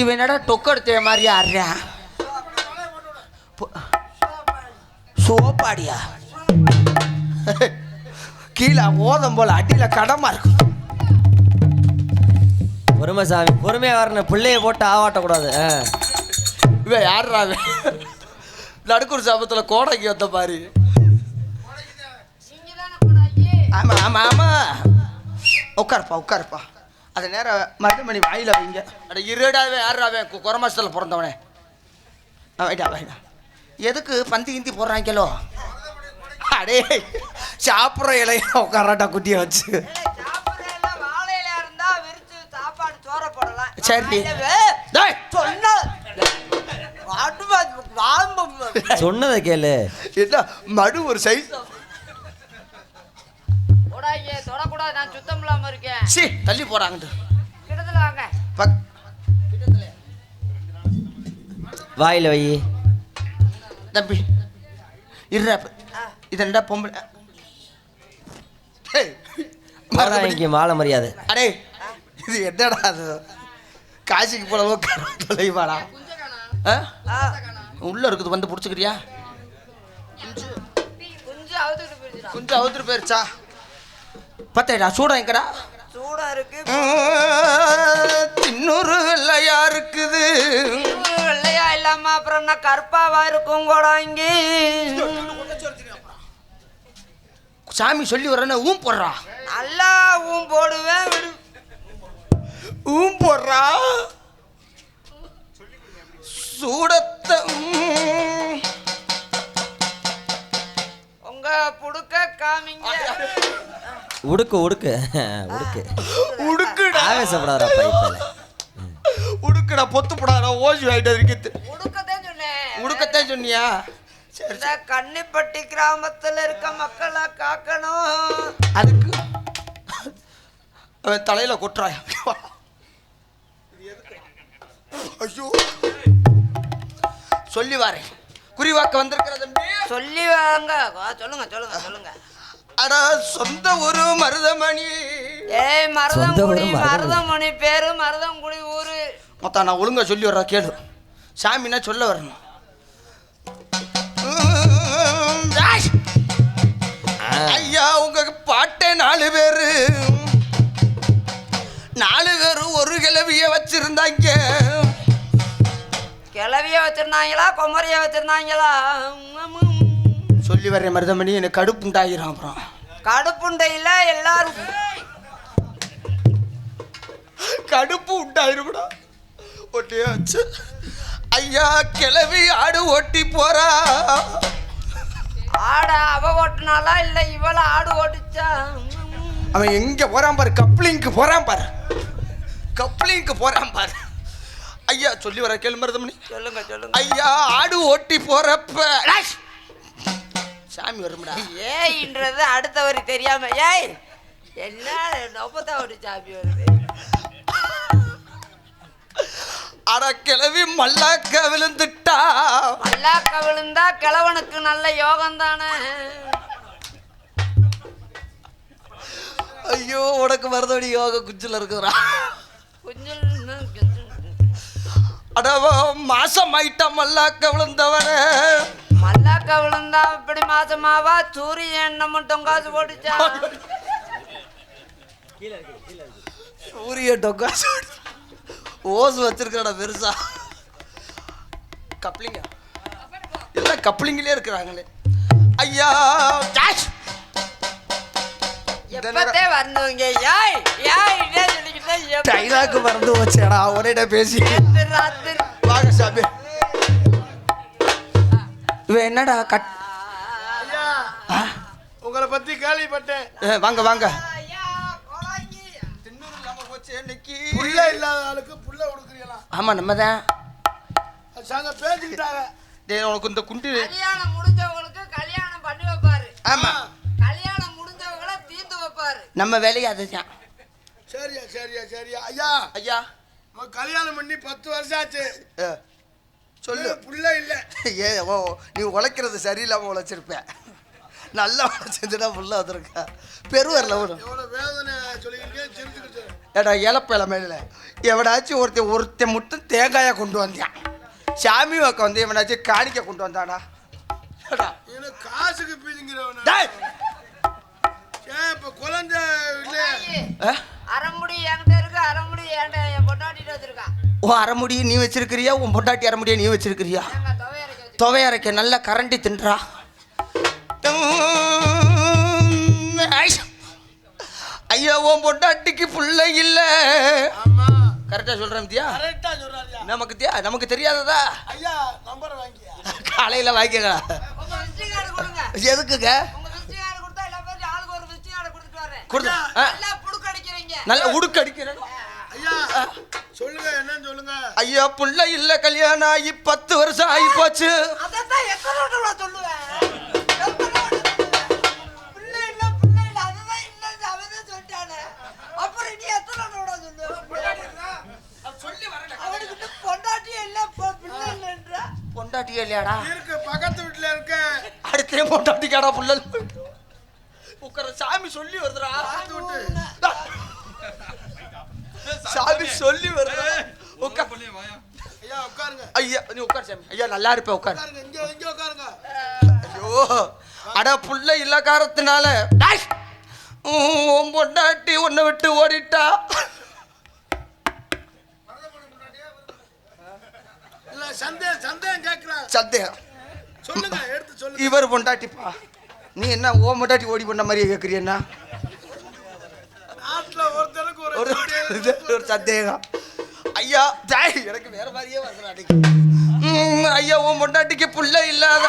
இவன் என்னடா டொக்கு எடுத்த மாதிரி ஆடுறா? சோப்பாடியா? கீழே ஓதம் போல அடியில கடமா இருக்கும் பொறுமை சாமி பொறுமையா வரணும். பிள்ளைய போட்டு ஆவாட்டக்கூடாது. இவன் யாருடா அவன்? நடுக்கூர் சாபத்துல கோடைக்கு வந்த பாரு. ஆமா ஆமா ஆமா. உட்காருப்பா உட்காருப்பா. அது நேரம் மருதமணி வாயில வைங்க. அட இருடாவே யாருடாவே குறை மாசத்துல பிறந்தவனே. ஆ, வைடா வைடா. எதுக்கு பந்தி கிந்தி போடுறாங்களோ அடே சாப்பிட்ற இலைய உட்காராட்டா குட்டியை வச்சு. சரி டேய், சொன்னதை கேளு. என்ன மடு ஒரு சைஸ். தொடக்கூடாது நான் சுத்தம் இல்லாம இருக்கேன். சி தள்ளி போறாங்கட்டு கிட்டத்துல வாங்க. பக். வாயில வை. தம்பி இருடா இதெண்டா பொம்பளை. டேய், மாலை மரியாதை. அடே இது என்னடா அது? காசிக்கு போலவோ தொலைவாடா உள்ள இருக்குது வந்து பிடிச்சிக்கிறியா? கொஞ்சம் அவுத்துட்டு போயிருச்சா? பத்தேடா சூடம் எங்கடா? சூடா இருக்கு. தின்னூறு வெள்ளையா இருக்குது. வெள்ளையா இல்லாம அப்புறம் என்ன கருப்பாவா இருக்கும் கூட இங்கே? சாமி சொல்லி வரேன்னு ஊம் போடுறா. நல்லா ஊன் போடுவேன் ஊம் போடுறா. சூடத்தை. உங்க புடுக்க காமிங்க. உடுக்கு உடுக்கு. உடுக்கு. உடுக்குடா. ஆவேசப்படாதா பைப்பில் உடுக்குடா பொத்து போடாடா ஓசி ஆயிட்டு இருக்குது புடுக்கத்தான் சொன்னேன். உடுக்கத்தான் சொன்னியா? சரி இந்த கன்னிப்பட்டி கிராமத்துல இருக்க மக்களை காக்கணும். அதுக்கு. அவன் தலையில கொட்டுறாயா ஐயோ. சொல்லி வாரேன். குறிவாக்க வந்திருக்கிற தம்பி சொல்லி வாங்க. வா, சொல்லுங்க சொல்லுங்க சொல்லுங்க. அட சொந்த ஒரு மருதமணி. ஏய் ஊரு மருதங்குடி. மருதமணி பேரு மருதங்குடி ஊரு. மொத்தம் நான் ஒழுங்கா சொல்லி வர்றா கேளு. சாமின்னா சொல்ல வரணும்! ஐயா உங்க பாட்டே நாலு பேரு. நாலு பேரும் ஒரு கிளவிய வச்சிருந்தாங்க. கிளவிய வச்சிருந்தாங்களா குமரிய வச்சிருந்தாங்களா? சொல்லி வர்றேன் மருதமணி எனக்கு கடுப்பு உண்டாயிரும் அப்புறம். கடுப்புண்டையில எல்லாரும் கடுப்பு உண்டாயிரும்டா. ஒட்டே வச்சு ஐயா கிளவி ஆடு ஓட்டி போறா. ஆட அவ ஓட்டுனாலா இல்ல இவள ஆடு ஓட்டுச்சா? அவன் எங்க போறான் பாரு கப்ளிங்க்கு போறான் பாரு. கப்ளிங்க்கு போறான் பாரு. ஐயா சொல்லி வர கேளு மருதமணி. சொல்லுங்க சொல்லுங்க. ஐயா ஆடு ஓட்டி போறப்ப! சாமி வரும்டா. ஏய்ன்றது அடுத்த வரி தெரியாம. ஏய் என்ன நொப்பத்தா ஒரு சாப்பி வருது? அட கிளவி மல்லாக்க விழுந்துட்டா. மல்லாக்க விழுந்தா கிழவனுக்கு நல்ல யோகம் தானே ஐயோ உனக்கு மருதமணி யோக குச்சில இருக்கிறா கொஞ்சம் அடவ மாசம் ஆயிட்டா மல்லாக்க விழுந்தவனே. மல்லாக்க விழுந்தா இப்படி மாசமாவா? சூரியன் என்ன மட்டும் காசு போட்டுச்சா? சூரிய டொக்கா ஓஸ் வச்சிருக்கடா பெருசா. கப்ளிங்க. எல்லாம் கப்ளிங்கிலே இருக்கிறாங்களே. ஐயா நேரம் எப்பத்தே ஏய் ஏய் இதே சொல்லிக்கிட்டே டைலாக்கு மறந்து வச்சேடா ஒரேடா பேசி. வாங்க சாமி. இவன் என்னடா கட்? உங்களை பத்தி கேள்விப்பட்டேன். வாங்க வாங்க. புள்ள இல்லாத ஆளுக்கு புள்ள கொடுக்குறீங்களா? ஆமா நம்ம தான் பேசிக்கிட்டாங்க. டேய் உனக்கு இந்த குண்டு கல்யாணம் முடிஞ்சவங்களுக்கு கல்யாணம் பண்ணி வைப்பாரு. ஆமா. கல்யாணம் முடிஞ்சவங்கள தீர்த்து வைப்பாரு. நம்ம வேலையை அதுதான். சரியா சரியா சரியா. ஐயா ஐயா. நம்ம கல்யாணம் பண்ணி பத்து வருஷம் ஆச்சு. சொல்லு. புள்ள இல்ல. ஏ ஓ நீ உழைக்கிறது சரியில்லாம உழைச்சிருப்ப. நல்லா உழைச்சிருந்துடா புள்ள வந்திருக்க. பெருவரில் சிரிச்சுக்கிட்டு ஏடா இழப்பிழமையில் எவனாச்சும் ஒருத்தன் ஒருத்தன் மட்டும் தேங்காயை கொண்டு வந்தான் சாமி வாக்க வந்து எவனாச்சும் காணிக்க கொண்டு ஏன்னா காசுக்கு ஏன் இப்ப குழந்தை? அரைமுடி என்கிட்ட இருக்கு அரைமுடி என்கிட்ட என் பொண்டாட்டிட்டு வச்சிருக்கா. உன் அரைமுடியை நீ வச்சிருக்கிறியா? உன் பொண்டாட்டி அரைமுடியை நீ வச்சிருக்கிறியா? எங்க துவைய அரைக்க வச்சு துவை அரைக்க நல்லா கரண்டி தின்றா. ஐயா உன் பொண்டாட்டிக்கு புள்ள இல்ல. கரெக்டா சொல்றேன் தியா நமக்கு தியா நமக்கு தெரியாததா? ஐயா நம்பர் வாங்கியா. காலையில வாங்கிக்கலாம் எதுக்குங்க? கொடுத்தா நல்ல உடுக்கு அடிக்கிறேன் ஐயா. சொல்லுங்க என்னன்னு சொல்லுங்க? ஐயா புள்ள இல்ல கல்யாணம் ஆகி பத்து வருஷம் ஆகி போச்சு. பொண்டாட்டியே இல்ல, பொ- பிள்ளை இல்லைன்ற. பொண்டாட்டியே இல்லையாடா? இருக்கு பக்கத்து வீட்டுல இருக்கு. அடுத்தே பொண்டாட்டிக்காடா புள்ள உட்கார சாமி சொல்லி வருதுடா. சாமி சொல்லி உட்கார் ஐயா உட்காருங்க. ஐயா நீ உட்கார் சாமி. ஐயா நல்லா இருப்ப உட்கார். உட்காருங்க இங்க இங்க உட்காருங்க. ஐயோ அட புள்ள இல்ல காரத்தினால உன் பொண்டாட்டி உன்னை விட்டு ஓடிட்டா. இல்ல சந்தேகம் சந்தேகம் கேக்குறாங்க சந்தேகம். சொல்லுங்க எடுத்து சொல்லுங்க. இவர் பொண்டாட்டிப்பா. நீ என்ன ஓ பொண்டாட்டி ஓடி பண்ண மாதிரியே கேட்குறியண்ணா நாட்டுல ஒருத்தருக்கு ஒரு ஒரு சந்தேகம். ஐயா டேய் எனக்கு வேற மாதிரியே வருது அன்னைக்கு ம், ஐயா உன் பொண்டாட்டிக்கு புள்ள இல்லாத.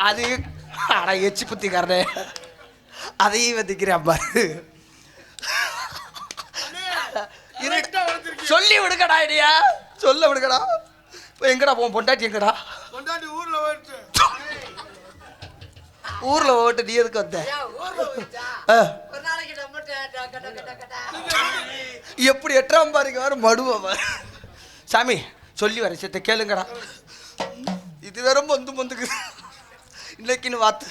அது அட எச்சி புத்திக்காரனே. அதையும் வந்திக்கிறேன் பாரு. சொல்லி விடுங்கடா ஐடியா. சொல்ல விடுங்கடா. இப்போ எங்கடா போன் பொண்டாட்டி எங்கடா? கொண்டாடி ஊர்ல போயிடுச்சு. ஊர்ல ஓட்டு நீ எதுக்கு வந்த. எப்படி எட்டாம் பாருங்க வர மடுவ சாமி சொல்லி வர சித்த கேளுங்கடா. இது வேற மொந்து மொந்துக்கு. இன்னைக்குன்னு வாத்து.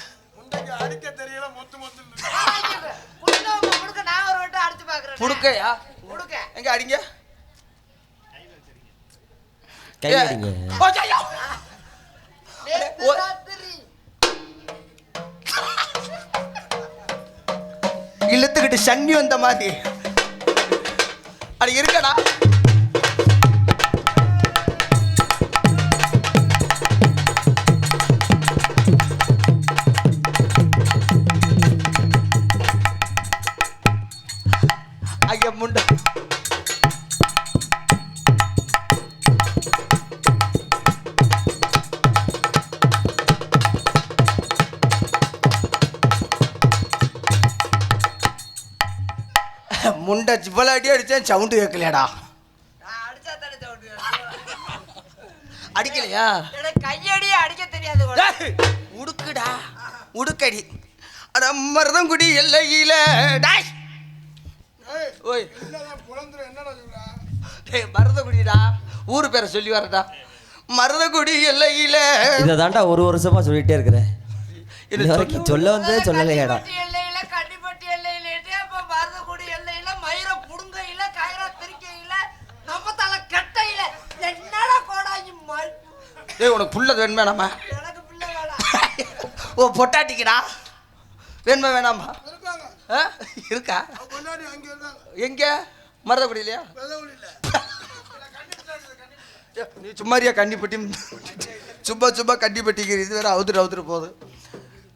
அடிக்க தெரியல மொத்து மொத்து. புடுக்கையா. எங்க அடிங்க? கை ஏ, அடிங்க ஓ, ஐயோ. நேத்து ஓ. ராத்திரி இழுத்துக்கிட்டு சன்னி வந்த மாதிரி அட இருக்கடா முண்டை இவ்வளோ அடி அடித்தேன் சவுண்டு கேட்கலையாடா? அடிக்கலையா? கையடியே அடிக்க தெரியாது உடுக்குடா உடுக்கடி. அட மருதங்குடி எல்லையில டாய். ஓய். என்னடா புலந்துரும் என்னடா சொல்ற? டேய் மருதங்குடிடா ஊர் பேரை சொல்லி வரடா மருதங்குடி எல்லையில. இதை தாண்டா ஒரு வருஷமா சொல்லிட்டே இருக்கிறேன். இது இது வரைக்கும் சொல்ல வந்ததே சொல்லலையாடா கன்னிப்பட்டி எல்லையில கன்னிப்பட்டி எல்லையில அப்ப மருதக்குடி எல்லையில மயிர புடுங்கையில கயிறா பிரிக்கையில நம்ம தலை கட்டையில என்னடா கோடாங்கி மல் ஏய் உனக்கு புள்ள வேணுமே நம்ம? ஓ பொட்டாட்டிக்குடா? வேணுமா வேணாமா? இருக்கா? எங்கே? மறதப்படி இல்லையா நீ சும்மாரியா கண்டிப்பட்டி சும்மா சும்மா கண்டிப்பட்டிக்கிற இது வேற அவுத்துட்டு அவுத்துட்டு போகுது.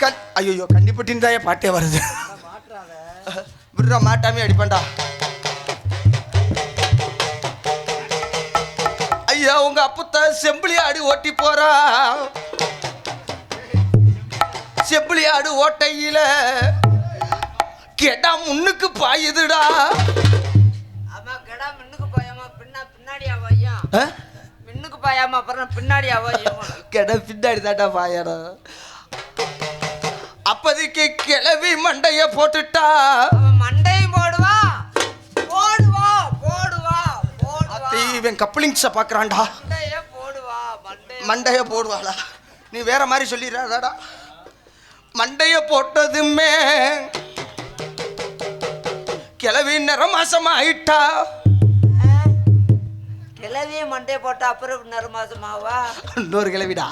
கண் ஐயோ கண்டிப்பட்டின்னு தான் பாட்டே வருது. விடுறா மாட்டாமே அடிப்பேன்டா. உங்க அப்பத்த செம்பிளி ஆடு ஓட்டி போறா செம்பிளி ஆடு ஓட்டையில கெடா முன்னுக்கு பாயுதுடா. மின்னுக்கு பாயாமா அப்புறம் பின்னாடியா வையும் கெடா பின்னாடி தாண்டா பாயணும் அப்போதைக்கு கிளவி மண்டைய போட்டுட்டா. மண்டையும் போடுவா இவன் கப்ளிங்ஸை பார்க்குறான்டா. மண்டைய போடுவா மண்டை மண்டைய போடுவாளா? நீ வேற மாதிரி சொல்லிடுறாடா மண்டைய போட்டதுமே கிளவி நிற மாசம் ஆயிட்டா கிளவியே மண்டைய போட்டா அப்புறம் இன்னொரு மாசமாவா? இன்னொரு கிளவிடா.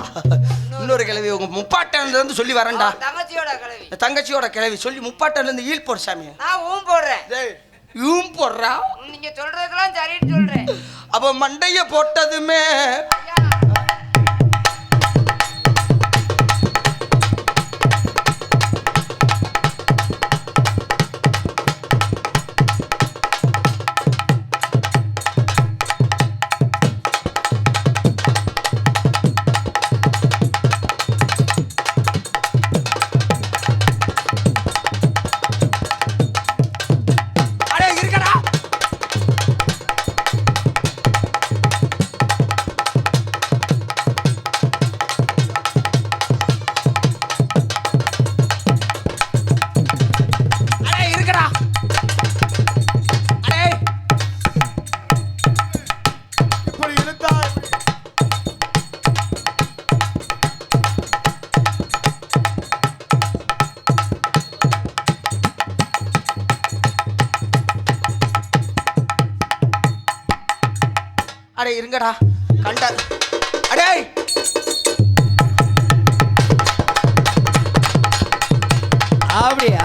இன்னொரு கிளவி உங்க முப்பாட்டன்ல இருந்து சொல்லி வரேன்டா. தங்கச்சியோட கிளவி. தங்கச்சியோட கிளவி சொல்லி முப்பாட்டன்ல இருந்து ஈல் போடு சாமி. நான் ஊன் போடுறேன். இவன் போடுறா. நீங்க சொல்றதுக்கெல்லாம் சரின்னு சொல்றேன். அப்ப மண்டைய போட்டதுமே அடே இருங்கடா கண்ட அடே அப்படியா?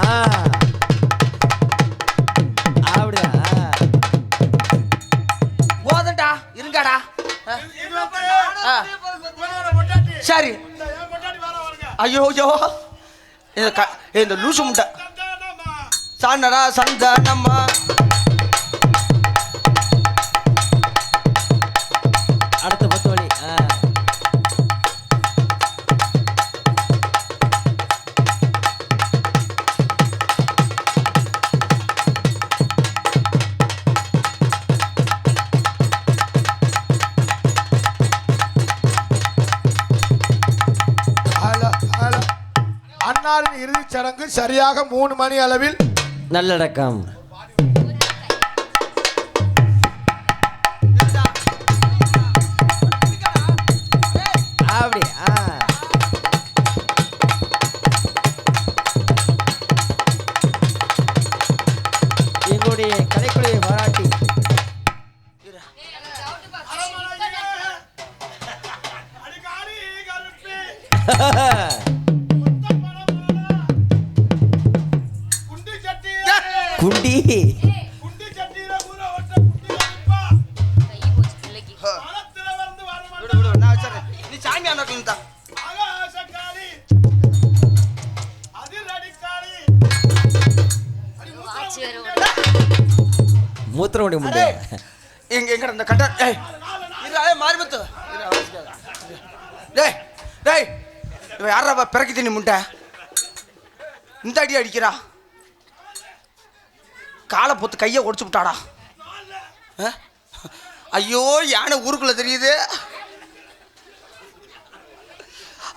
போதண்டா இருங்கடா. சரி. ஐயோ ஐயோ. இந்த லூசு முட்டை. சாண்டடா சந்தானம்மா. அன்னாரின் இறுதிச் சடங்கு சரியாக மூணு மணி அளவில் நல்லடக்கம் எங்களுடைய கலைக்குழுவை பாராட்டி அடிக்காரி கருப்பி குண்டி முண்டை இந்த அடி அடிக்கிறா. காலை பொத்து கையை ஒடிச்சு விட்டாடா. ஐயோ யானை ஊருக்குள்ள தெரியுது.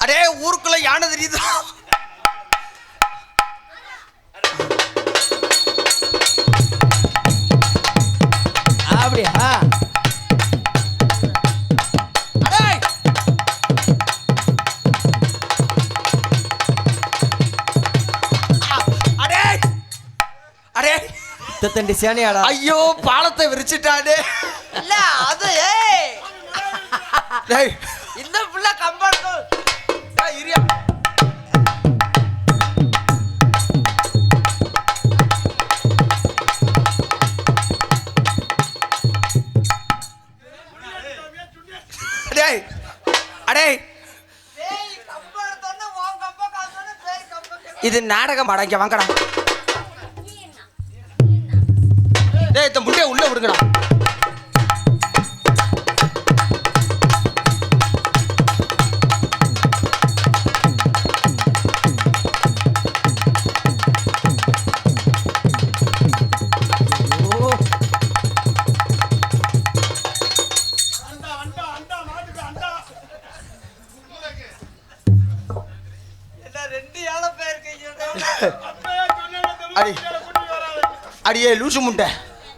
அடே ஊருக்குள்ள யானை தெரியுது. அப்படியா? அடே தண்டி சேனையாடா. ஐயோ பாலத்தை விரிச்சிட்டானே. இல்ல அது ஏய். டேய். இந்த புள்ள டேய், இரியா. அடே இது நாடகம் அடங்க வாங்கடா. அடியே முண்டை.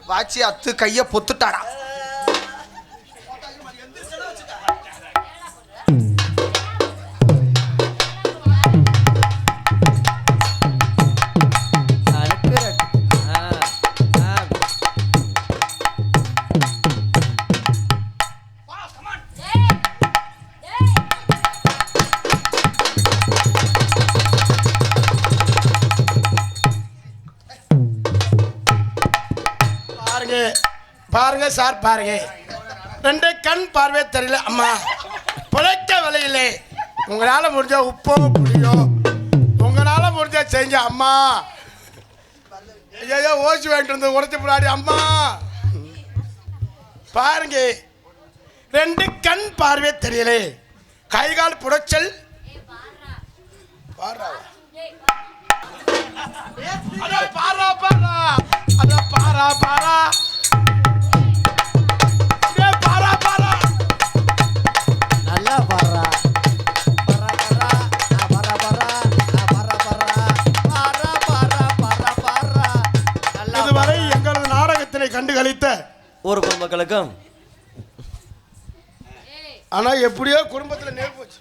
வாச்சி அத்து கையை பொத்துட்டாடா. பாருங்க பாருங்க? ரெண்டு கண் பார்வை தெரியல. அம்மா பிழைக்க விலையிலே உங்களால முடிஞ்ச உப்போ புளியோ உங்களால முடிஞ்ச செஞ்ச அம்மா. ஐயோ ஓசி வாங்கிட்டு வந்து உடச்சி பின்னாடி அம்மா. பாருங்க ரெண்டு கண் பார்வை தெரியல. கை கால் புடைச்சல். பாரா அட பாரா பாரா பாரா பாரா இதுவரை எங்களது நாடகத்தினை கண்டுகளித்த ஊர் பொதுமக்களுக்கும் ஆனா எப்படியோ குடும்பத்துல நேர் போச்சு.